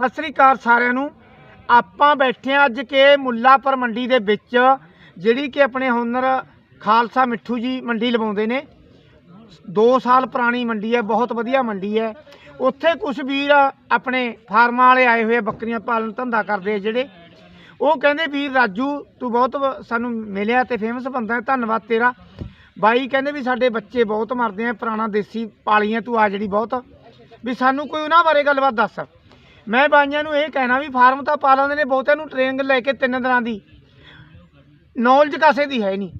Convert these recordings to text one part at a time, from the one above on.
ਸਤਿ ਸ੍ਰੀ ਅਕਾਲ ਸਾਰਿਆਂ ਨੂੰ। ਆਪਾਂ ਬੈਠੇ ਹਾਂ ਅੱਜ ਕੇ ਮੁੱਲਾਪੁਰ ਮੰਡੀ ਦੇ ਵਿੱਚ ਜਿਹੜੀ ਕਿ ਆਪਣੇ ਹੁਨਰ ਖਾਲਸਾ ਮਿੱਠੂ ਜੀ ਮੰਡੀ ਲਵਾਉਂਦੇ ਨੇ। 2 ਸਾਲ ਪੁਰਾਣੀ ਮੰਡੀ ਹੈ ਬਹੁਤ ਵਧੀਆ ਮੰਡੀ ਹੈ। ਉੱਥੇ ਕੁਝ ਵੀਰ ਆਪਣੇ ਫਾਰਮਾਂ ਵਾਲੇ ਆਏ ਹੋਏ ਆ, ਬੱਕਰੀਆਂ ਪਾਲਣ ਧੰਦਾ ਕਰਦੇ ਆ ਜਿਹੜੇ। ਉਹ ਕਹਿੰਦੇ ਵੀਰ ਰਾਜੂ ਤੂੰ ਬਹੁਤ ਵ- ਸਾਨੂੰ ਮਿਲਿਆ ਤੇ ਫੇਮਸ ਬੰਦਾ ਹੈ ਧੰਨਵਾਦ ਤੇਰਾ। ਬਾਈ ਕਹਿੰਦੇ ਵੀ ਸਾਡੇ ਬੱਚੇ ਬਹੁਤ ਮਰਦੇ ਆ ਪੁਰਾਣਾ ਦੇਸੀ ਪਾਲੀਆਂ ਤੂੰ ਆ ਜਿਹੜੀ ਬਹੁਤ। ਵੀ ਸਾਨੂੰ ਕੋਈ ਉਹਨਾਂ ਬਾਰੇ ਗੱਲਬਾਤ ਦੱਸ। ਮੈਂ ਬਾਈਆਂ ਨੂੰ ਇਹ ਕਹਿਣਾ ਵੀ ਫਾਰਮ ਤਾਂ ਪਾ ਲੈਂਦੇ ਨੇ, ਬਹੁਤਿਆਂ ਨੂੰ ਟ੍ਰੇਨਿੰਗ ਲੈ ਕੇ ਤਿੰਨ ਦਿਨਾਂ ਦੀ। ਨੌਲੇਜ ਕਾਸੇ ਦੀ ਹੈ ਨਹੀਂ।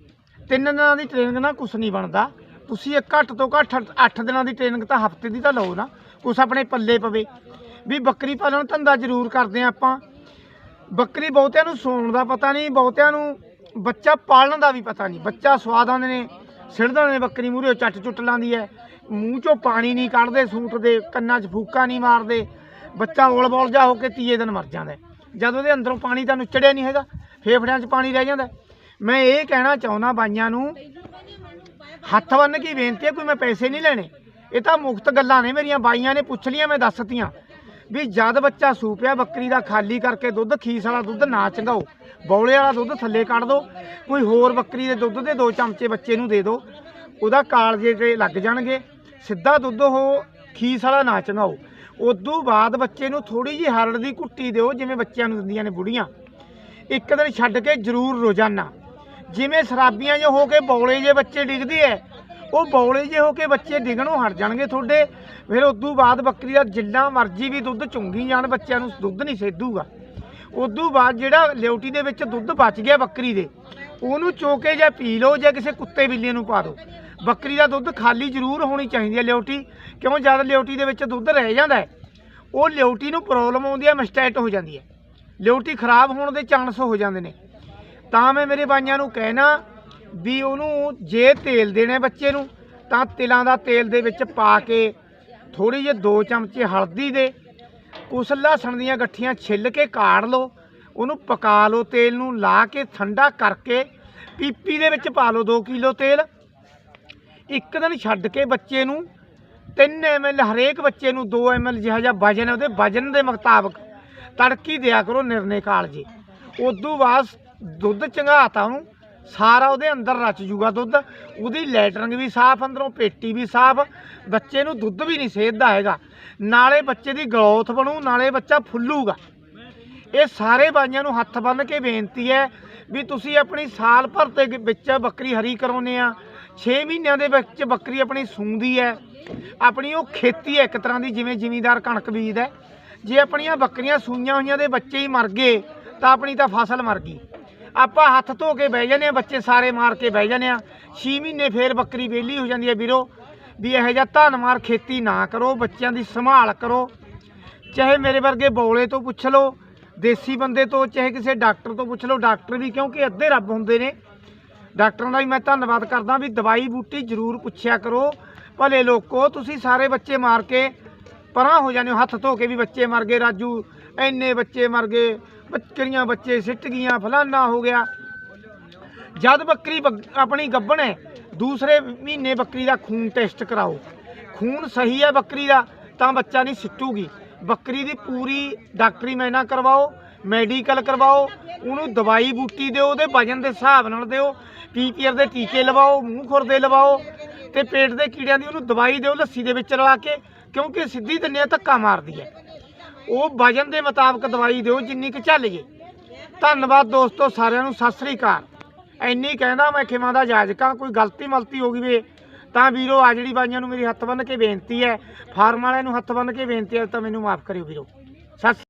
ਤਿੰਨ ਦਿਨਾਂ ਦੀ ਟ੍ਰੇਨਿੰਗ ਨਾਲ ਕੁਝ ਨਹੀਂ ਬਣਦਾ। ਤੁਸੀਂ ਇੱਕ ਘੱਟ ਤੋਂ ਘੱਟ 8 ਦਿਨਾਂ ਦੀ ਟ੍ਰੇਨਿੰਗ ਤਾਂ ਹਫ਼ਤੇ ਦੀ ਤਾਂ ਲਓ ਨਾ, ਕੁਛ ਆਪਣੇ ਪੱਲੇ ਪਵੇ। ਵੀ ਬੱਕਰੀ ਪਾਲਣ ਧੰਦਾ ਜ਼ਰੂਰ ਕਰਦੇ ਆ ਆਪਾਂ। ਬੱਕਰੀ ਬਹੁਤਿਆਂ ਨੂੰ ਸੌਣ ਦਾ ਪਤਾ ਨਹੀਂ, ਬਹੁਤਿਆਂ ਨੂੰ ਬੱਚਾ ਪਾਲਣ ਦਾ ਵੀ ਪਤਾ ਨਹੀਂ। ਬੱਚਾ ਸਵਾਦ ਆਉਂਦੇ ਨੇ, ਸਿੜਦਾ ਨੇ ਬੱਕਰੀ ਮੂਹਰੇ ਚੱਟ ਚੁੱਟ ਲਾਂਦੀ ਹੈ। ਮੂੰਹ ਚੋਂ ਪਾਣੀ ਨਹੀਂ ਕੱਢਦੇ, ਸੂਟ ਦੇ ਕੰਨਾਂ 'ਚ ਫੂਕਾ ਨਹੀਂ ਮਾਰਦੇ। ਬੱਚਾ ਔਲ ਬੋਲ ਜਾ ਹੋ ਕੇ ਤੀਏ ਦਿਨ ਮਰ ਜਾਂਦਾ ਜਦ ਉਹਦੇ ਅੰਦਰੋਂ ਪਾਣੀ ਤਾਂ ਨੁੱਚੜਿਆ ਨਹੀਂ ਹੈਗਾ, ਫੇਫੜਿਆਂ 'ਚ ਪਾਣੀ ਰਹਿ ਜਾਂਦਾ ਮੈਂ ਇਹ ਕਹਿਣਾ ਚਾਹੁੰਦਾ ਬਾਈਆਂ ਨੂੰ, ਹੱਥ ਬੰਨ ਕੇ ਬੇਨਤੀ ਹੈ, ਕੋਈ ਮੈਂ ਪੈਸੇ ਨਹੀਂ ਲੈਣੇ। ਇਹ ਤਾਂ ਮੁਫਤ ਗੱਲਾਂ ਨੇ ਮੇਰੀਆਂ, ਬਾਈਆਂ ਨੇ ਪੁੱਛ ਲੀਆਂ, ਮੈਂ ਦੱਸਤੀਆਂ ਵੀ ਜਦ ਬੱਚਾ ਸੂਪਿਆ ਬੱਕਰੀ ਦਾ ਖਾਲੀ ਕਰਕੇ ਦੁੱਧ, ਖੀਸ ਵਾਲਾ ਦੁੱਧ ਨਾ ਚੰਗਾਓ, ਬੌਲੇ ਵਾਲਾ ਦੁੱਧ ਥੱਲੇ ਕੱਢ ਦਿਓ ਕੋਈ ਹੋਰ ਬੱਕਰੀ ਦੇ ਦੁੱਧ ਦੇ ਦੋ ਚਮਚੇ ਬੱਚੇ ਨੂੰ ਦੇ ਦਿਓ ਉਹਦਾ ਕਾਲਜੇ ਤੇ ਲੱਗ ਜਾਣਗੇ। ਸਿੱਧਾ ਦੁੱਧ ਉਹ ਖੀਸ ਵਾਲਾ ਨਾ ਚੰਗਾਓ। ਉਦੋਂ ਬਾਅਦ ਬੱਚੇ ਨੂੰ ਥੋੜੀ ਜਿਹੀ ਹਰੜ ਦੀ ਕੁੱਟੀ ਦਿਓ, ਜਿਵੇਂ ਬੱਚਿਆਂ ਨੂੰ ਦਿੰਦੀਆਂ ਨੇ ਬੁੜੀਆਂ। ਇੱਕ ਦਿਨ ਛੱਡ ਕੇ ਜ਼ਰੂਰ ਰੋਜ਼ਾਨਾ, ਜਿਵੇਂ ਸ਼ਰਾਬੀਆਂ ਜੇ ਹੋ ਕੇ ਬੌਲੇ ਜੇ ਬੱਚੇ ਡਿੱਗਦੇ ਐ, ਉਹ ਬੌਲੇ ਜੇ ਹੋ ਕੇ ਬੱਚੇ ਡਿੱਗਣੋਂ ਹਟ ਜਾਣਗੇ ਤੁਹਾਡੇ। ਫਿਰ ਉਦੋਂ ਬਾਅਦ ਬੱਕਰੀ ਦਾ ਜਿੰਨਾ ਮਰਜ਼ੀ ਵੀ ਦੁੱਧ ਚੁੰਗੀ ਜਾਣ, ਬੱਚਿਆਂ ਨੂੰ ਦੁੱਧ ਨਹੀਂ ਸੇਧੂਗਾ। ਉਦੋਂ ਬਾਅਦ ਜਿਹੜਾ ਲਿਓਟੀ ਦੇ ਵਿੱਚ ਦੁੱਧ ਬਚ ਗਿਆ ਬੱਕਰੀ ਦੇ ਉਹਨੂੰ ਚੋਕੇ ਜਾਂ ਪੀ ਲਓ ਜਾਂ ਕਿਸੇ ਕੁੱਤੇ ਬਿੱਲੀ ਨੂੰ ਪਾ ਦਿਓ। ਬੱਕਰੀ ਦਾ ਦੁੱਧ ਖਾਲੀ ਜ਼ਰੂਰ ਹੋਣੀ ਚਾਹੀਦੀ ਹੈ ਲਿਓਟੀ। ਕਿਉਂ? ਜਦ ਲਿਓਟੀ ਦੇ ਵਿੱਚ ਦੁੱਧ ਰਹਿ ਜਾਂਦਾ ਉਹ ਲਿਓਟੀ ਨੂੰ ਪ੍ਰੋਬਲਮ ਆਉਂਦੀ ਹੈ ਮਿਸਟੈਟ ਹੋ ਜਾਂਦੀ ਹੈ। ਲਿਓਟੀ ਖਰਾਬ ਹੋਣ ਦੇ ਚਾਂਸ ਹੋ ਜਾਂਦੇ ਨੇ। ਤਾਂ ਮੈਂ ਮੇਰੇ ਬਾਈਆਂ ਨੂੰ ਕਹਿਣਾ ਵੀ ਉਹਨੂੰ ਜੇ ਤੇਲ ਦੇਣਾ ਬੱਚੇ ਨੂੰ, ਤਾਂ ਤਿਲਾਂ ਦਾ ਤੇਲ ਦੇ ਵਿੱਚ ਪਾ ਕੇ ਥੋੜੀ ਜਿਹੀ ਦੋ ਚਮਚੇ ਹਲਦੀ ਦੇ ਕੁਛ ਲਸਣ ਦੀਆਂ ਗੱਠੀਆਂ ਛਿੱਲ ਕੇ ਕਾੜ ਲਓ। ਉਹਨੂੰ ਪਕਾ ਲਓ ਤੇਲ ਨੂੰ, ਲਾ ਕੇ ਠੰਡਾ ਕਰਕੇ ਪੀਪੀ ਦੇ ਵਿੱਚ ਪਾ ਲਓ 2 ਕਿਲੋ ਤੇਲ। ਇੱਕ ਦਿਨ ਛੱਡ ਕੇ ਬੱਚੇ ਨੂੰ 3 ml ਹਰੇਕ ਬੱਚੇ ਨੂੰ 2 ml ਜਿਹਾ ਜਿਹਾ ਵਜਨ ਹੈ, ਉਹਦੇ ਵਜਨ ਦੇ ਮੁਤਾਬਕ ਤੜਕੀ ਦਿਆ ਕਰੋ ਨਿਰਨੇ ਕਾਲ ਜੀ ਉਦੋਂ ਬਾਅਦ ਦੁੱਧ ਚੰਗਾਤਾ ਉਹਨੂੰ, ਸਾਰਾ ਉਹਦੇ ਅੰਦਰ ਰਚ ਜੂਗਾ ਦੁੱਧ। ਉਹਦੀ ਲੈਟਰਿੰਗ ਵੀ ਸਾਫ਼, ਅੰਦਰੋਂ ਪੇਟੀ ਵੀ ਸਾਫ਼, ਬੱਚੇ ਨੂੰ ਦੁੱਧ ਵੀ ਨਹੀਂ ਸੇਧਦਾ ਹੈਗਾ। ਨਾਲੇ ਬੱਚੇ ਦੀ ਗਰੋਥ ਬਣੂ, ਨਾਲੇ ਬੱਚਾ ਫੁੱਲੂਗਾ। ਇਹ ਸਾਰੇ ਬਾਈਆਂ ਨੂੰ ਹੱਥ ਬੰਨ੍ਹ ਕੇ ਬੇਨਤੀ ਹੈ ਵੀ ਤੁਸੀਂ ਆਪਣੀ ਸਾਲ ਭਰ ਦੇ ਵਿੱਚ ਬੱਕਰੀ ਹਰੀ ਕਰਾਉਨੇ ਆ। 6 ਮਹੀਨਿਆਂ ਦੇ ਵਿੱਚ ਬੱਕਰੀ ਆਪਣੀ ਸੂੰਦੀ ਹੈ। ਆਪਣੀ ਉਹ ਖੇਤੀ ਹੈ ਇੱਕ ਤਰ੍ਹਾਂ ਦੀ, ਜਿਵੇਂ ਜ਼ਿਮੀਂਦਾਰ ਕਣਕ ਬੀਜਦਾ ਜੇ ਆਪਣੀਆਂ ਬੱਕਰੀਆਂ ਸੂਈਆਂ ਹੋਈਆਂ ਦੇ ਬੱਚੇ ਹੀ ਮਰ ਗਏ, ਤਾਂ ਆਪਣੀ ਤਾਂ ਫਸਲ ਮਰ ਗਈ। ਆਪਾਂ ਹੱਥ ਧੋ ਕੇ ਬਹਿ ਜਾਂਦੇ ਆ ਬੱਚੇ ਸਾਰੇ ਮਾਰ ਕੇ ਬਹਿ ਜਾਂਦੇ ਆ 6 ਮਹੀਨੇ ਫੇਰ ਬੱਕਰੀ ਵਿਹਲੀ ਹੋ ਜਾਂਦੀ ਹੈ ਵੀਰੋ, ਵੀ ਇਹੋ ਜਿਹਾ ਧਨ ਮਾਰ ਖੇਤੀ ਨਾ ਕਰੋ, ਬੱਚਿਆਂ ਦੀ ਸੰਭਾਲ ਕਰੋ। ਚਾਹੇ ਮੇਰੇ ਵਰਗੇ ਬੋਲੇ ਤੋਂ ਪੁੱਛ ਲਓ ਦੇਸੀ ਬੰਦੇ ਤੋਂ ਚਾਹੇ ਕਿਸੇ ਡਾਕਟਰ ਤੋਂ ਪੁੱਛ ਲਓ, ਡਾਕਟਰ ਵੀ ਕਿਉਂਕਿ ਅੱਧੇ ਰੱਬ ਹੁੰਦੇ ਨੇ। ਡਾਕਟਰਾਂ ਦਾ ਵੀ ਮੈਂ ਧੰਨਵਾਦ ਕਰਦਾ ਵੀ ਦਵਾਈ ਬੂਟੀ ਜ਼ਰੂਰ ਪੁੱਛਿਆ ਕਰੋ। ਭਲੇ ਲੋਕੋ, ਤੁਸੀਂ ਸਾਰੇ ਬੱਚੇ ਮਾਰ ਕੇ ਪਰਾਂ ਹੋ ਜਾਂਦੇ ਹੋ, ਹੱਥ ਧੋ ਕੇ ਵੀ ਬੱਚੇ ਮਰ ਗਏ, ਰਾਜੂ। ਇੰਨੇ ਬੱਚੇ ਮਰ ਗਏ ਬੱਕਰੀਆਂ ਬੱਚੇ ਸਿੱਟ ਗਈਆਂ, ਫਲਾਨਾ ਹੋ ਗਿਆ। ਜਦ ਬੱਕਰੀ ਬੱਗ- ਆਪਣੀ ਗੱਭਣ ਹੈ, ਦੂਸਰੇ ਮਹੀਨੇ ਬੱਕਰੀ ਦਾ ਖੂਨ ਟੈਸਟ ਕਰਾਓ। ਖੂਨ ਸਹੀ ਹੈ ਬੱਕਰੀ ਦਾ, ਤਾਂ ਬੱਚਾ ਨਹੀਂ ਸਿੱਟੂਗੀ। ਬੱਕਰੀ ਦੀ ਪੂਰੀ ਡਾਕਟਰੀ ਮੈਨਾ ਕਰਵਾਓ, ਮੈਡੀਕਲ ਕਰਵਾਓ, ਉਹਨੂੰ ਦਵਾਈ ਬੂਟੀ ਦਿਓ, ਉਹਦੇ ਵਜਨ ਦੇ ਹਿਸਾਬ ਨਾਲ ਦਿਓ ਪੀਪੀਆਰ ਦੇ ਟੀਕੇ ਲਵਾਓ, ਮੂੰਹ ਖੁਰਦੇ ਲਵਾਓ, ਤੇ ਪੇਟ ਦੇ ਕੀੜਿਆਂ ਦੀ ਉਹਨੂੰ ਦਵਾਈ ਦਿਓ, ਲੱਸੀ ਦੇ ਵਿੱਚ ਰਲਾ ਕੇ, ਕਿਉਂਕਿ ਸਿੱਧੀ ਦੰਨਿਆ ਧੱਕਾ ਮਾਰਦੀ ਹੈ। ਉਹ ਵਜਨ ਦੇ ਮੁਤਾਬਕ ਦਵਾਈ ਦਿਓ, ਜਿੰਨੀ ਕੁ ਚੱਲੀਏ ਧੰਨਵਾਦ ਦੋਸਤੋ ਸਾਰਿਆਂ ਨੂੰ, ਸਤਿ ਸ੍ਰੀ ਅਕਾਲ। ਇੰਨੀ ਕਹਿੰਦਾ ਮੈਂ ਖਿਮਾ ਦਾ ਜਾਜਕਾਂ, ਕੋਈ ਗਲਤੀ ਮਲਤੀ ਹੋ ਗਈ ਵੇ ਤਾਂ ਵੀਰੋ, ਆ ਜਿਹੜੀ ਬਾਈਆਂ ਨੂੰ ਮੇਰੀ ਹੱਥ ਬੰਨ ਕੇ ਬੇਨਤੀ ਹੈ, ਫਾਰਮ ਵਾਲਿਆਂ ਨੂੰ ਹੱਥ ਬੰਨ ਕੇ ਬੇਨਤੀ ਹੈ, ਤਾਂ ਮੈਨੂੰ ਮਾਫ ਕਰਿਓ ਵੀਰੋ। ਸਤਿ